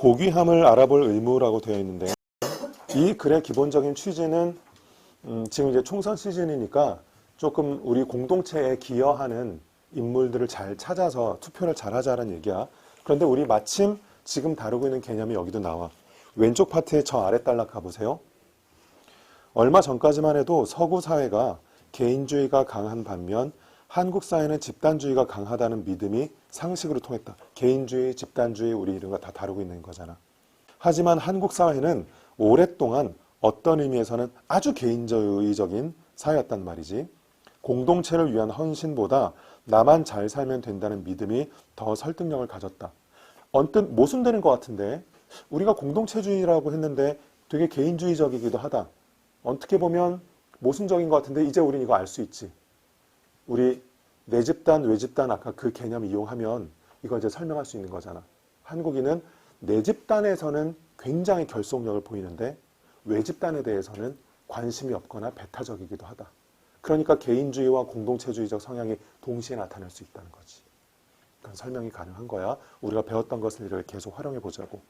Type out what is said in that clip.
고귀함을 알아볼 의무라고 되어 있는데 이 글의 기본적인 취지는 음, 지금 이제 총선 시즌이니까 조금 우리 공동체에 기여하는 인물들을 잘 찾아서 투표를 잘 하자는 얘기야. 그런데 우리 마침 지금 다루고 있는 개념이 여기도 나와. 왼쪽 파트의 저 아래 딸락 가보세요. 얼마 전까지만 해도 서구 사회가 개인주의가 강한 반면 한국 사회는 집단주의가 강하다는 믿음이 상식으로 통했다. 개인주의, 집단주의 우리 이런 거 다 다루고 있는 거잖아. 하지만 한국 사회는 오랫동안 어떤 의미에서는 아주 개인주의적인 사회였단 말이지. 공동체를 위한 헌신보다 나만 잘 살면 된다는 믿음이 더 설득력을 가졌다. 언뜻 모순되는 것 같은데 우리가 공동체주의라고 했는데 되게 개인주의적이기도 하다. 어떻게 보면 모순적인 것 같은데 이제 우린 이거 알 수 있지. 우리 내 집단, 외 집단 아까 그 개념 이용하면 이걸 이제 설명할 수 있는 거잖아. 한국인은 내 집단에서는 굉장히 결속력을 보이는데 외 집단에 대해서는 관심이 없거나 배타적이기도 하다. 그러니까 개인주의와 공동체주의적 성향이 동시에 나타날 수 있다는 거지. 그런 설명이 가능한 거야. 우리가 배웠던 것을 이렇게 계속 활용해 보자고.